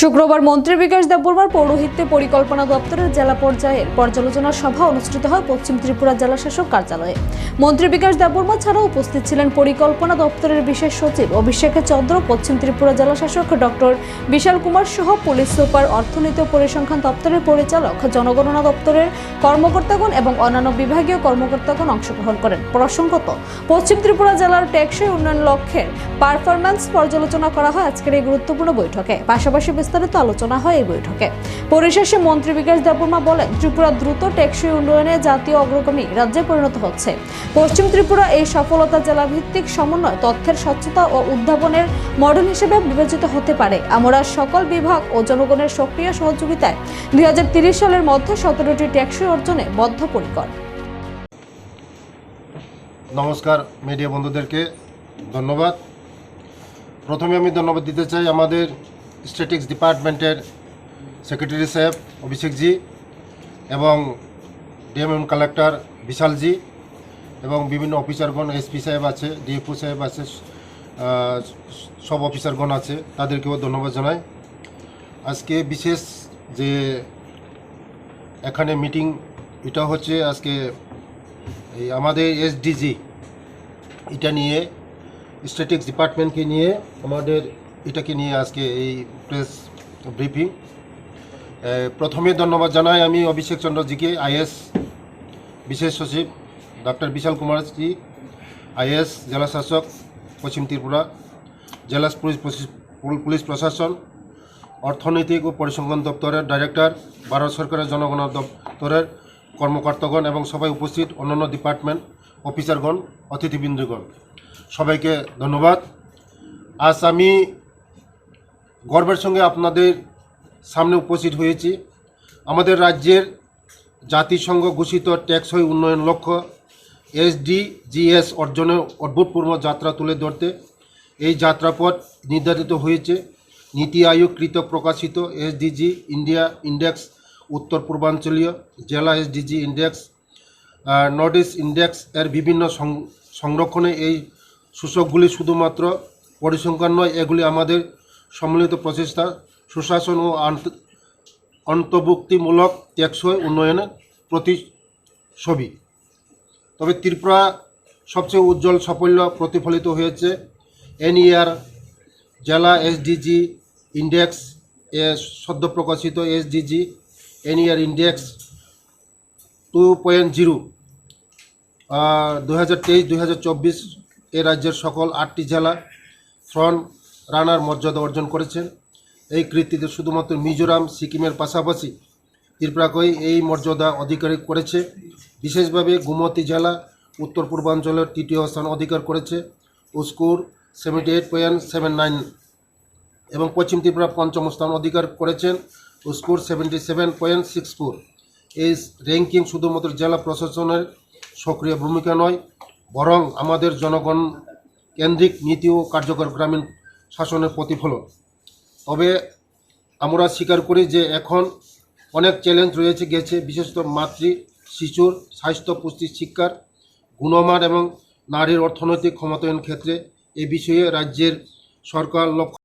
শুক্রবার মন্ত্রী বিকাশ দেববর্মার পৌরোহিত্যে পরিকল্পনা দপ্তরের জেলা পর্যায়ের পর্যালোচনা সভা অনুষ্ঠিত হয় পশ্চিম ত্রিপুরা জেলা শাসক কার্যালয়ে। মন্ত্রী বিকাশ দেববর্মা ছাড়াও উপস্থিত ছিলেন পরিকল্পনা দপ্তরের বিশেষ সচিব অভিষেকের চন্দ্র, পশ্চিম ত্রিপুরা জেলা শাসক ডক্টর বিশাল কুমার সহ পুলিশ সুপার অর্থনীতি ও পরিসংখ্যান দপ্তরের পরিচালক, জনগণনা দপ্তরের কর্মকর্তাগণ এবং অন্যান্য বিভাগীয় কর্মকর্তাগণ অংশগ্রহণ করেন। প্রসঙ্গত, পশ্চিম ত্রিপুরা জেলার টেকসই উন্নয়ন লক্ষ্যের পারফরম্যান্স পর্যালোচনা করা হয় আজকের এই গুরুত্বপূর্ণ বৈঠকে। পাশাপাশি বিস্তারিত আলোচনা হয় এই বৈঠকে। পরিশেষে মন্ত্রী বিকাশ দেববর্মা বলেন, ত্রিপুরা দ্রুত টেকসই উন্নয়নে জাতীয় অগ্রগামী রাজ্যে পরিণত হচ্ছে। পশ্চিম ত্রিপুরা এই সফলতা জেলা ভিত্তিক সমন্বয়, তথ্যের স্বচ্ছতা ও উদ্ভাবনের মডেল হিসেবে বিবেচিত হতে পারে। আমরা সকল বিভাগ ও জনগণের সক্রিয় সহযোগিতায় দুই সালের মধ্যে সতেরোটি টেকসই অর্জনে বদ্ধপরিকর। নমস্কার মিডিয়া বন্ধুদেরকে, ধন্যবাদ। প্রথমে আমি ধন্যবাদ দিতে চাই আমাদের স্ট্যাটিক্স ডিপার্টমেন্টের সেক্রেটারি সাহেব অভিষেকজি এবং ডিএমএম কালেক্টর বিশালজি এবং বিভিন্ন অফিসারগণ এসপি সাহেব আছে ডিএফও সাহেব আছে সব অফিসারগণ আছে, তাদেরকেও ধন্যবাদ জানাই। আজকে বিশেষ যে এখানে মিটিং এটা হচ্ছে আজকে এই আমাদের এসডিজি এটা নিয়ে স্ট্যাটিক্স ডিপার্টমেন্টকে নিয়ে আমাদের এটাকে নিয়ে আজকে এই প্রেস ব্রিফিং প্রথমে ধন্যবাদ জানাই আমি অভিষেক চন্দ্রজিকে, আইএস বিশেষ সচিব ডক্টর বিশাল কুমারজি, আইএস জেলা শাসক পশ্চিম ত্রিপুরা, জেলা পুলিশ পুলিশ প্রশাসন, অর্থনৈতিক ও পরিসংখ্যান দপ্তরের ডাইরেক্টর ভারত সরকারের জনগণনা দপ্তরের কর্মকর্তাগণ এবং সবাই উপস্থিত, অন্যান্য ডিপার্টমেন্ট অফিসারগণ অতিথিবৃন্দগণ। সবাইকে ধন্যবাদ। আজ আমি গর্বের সঙ্গে আপনাদের সামনে উপস্থিত হয়েছি। আমাদের রাজ্যের জাতিসংঘ ঘোষিত টেকসই উন্নয়ন লক্ষ্য এসডিজিএস অর্জনের অভূতপূর্ব যাত্রা তুলে ধরতে। এই যাত্রাপথ নির্ধারিত হয়েছে। নীতি আয়োগ কৃত প্রকাশিত এসডিজি ইন্ডিয়া ইন্ডেক্স, উত্তর পূর্বাঞ্চলীয় জেলা SDG index north east index এর বিভিন্ন সংরক্ষণে এই সূচকগুলি শুধুমাত্র পরিসংখ্যান নয়, এগুলি আমাদের সম্মিলিত প্রচেষ্টা সুশাসন ও অন্তর্ভুক্তিমূলক টেকসই উন্নয়নের প্রতিছবি তবে ত্রিপুরা সবচেয়ে উজ্জ্বল সাফল্য প্রতিফলিত হয়েছে এনইআর জেলা এসডিজি ইন্ডেক্স এ সদ্য প্রকাশিত SDG NER index two point zero. দু হাজার তেইশ, দুই হাজার চব্বিশ এ রাজ্যের সকল আটটি জেলা ফ্রন্ট রানার মর্যাদা অর্জন করেছেন। এই কৃতিতে শুধুমাত্র মিজোরাম, সিকিমের পাশাপাশি ত্রিপুরাকেই এই মর্যাদা অধিকারী করেছে। বিশেষভাবে গুমতি জেলা, উত্তর পূর্বাঞ্চলের তৃতীয় স্থান অধিকার করেছে উস্কুর seventy eight point seven nine এবং পশ্চিম ত্রিপুরা পঞ্চম স্থান অধিকার করেছেন score seventy seven point six four. এই র্যাঙ্কিং শুধুমাত্র জেলা প্রশাসনের সক্রিয় ভূমিকা নয়, বরং আমাদের জনগণ কেন্দ্রিক নীতি ও কার্যকর গ্রামীণ শাসনের প্রতিফলন। তবে আমরা স্বীকার করি যে এখন অনেক চ্যালেঞ্জ রয়েছে, গেছে। বিশেষত মাতৃ, শিশুর স্বাস্থ্য, পুষ্টি, শিক্ষার গুণমান এবং নারীর অর্থনৈতিক ক্ষমতায়ন ক্ষেত্রে। এ বিষয়ে রাজ্যের সরকার লক্ষ্য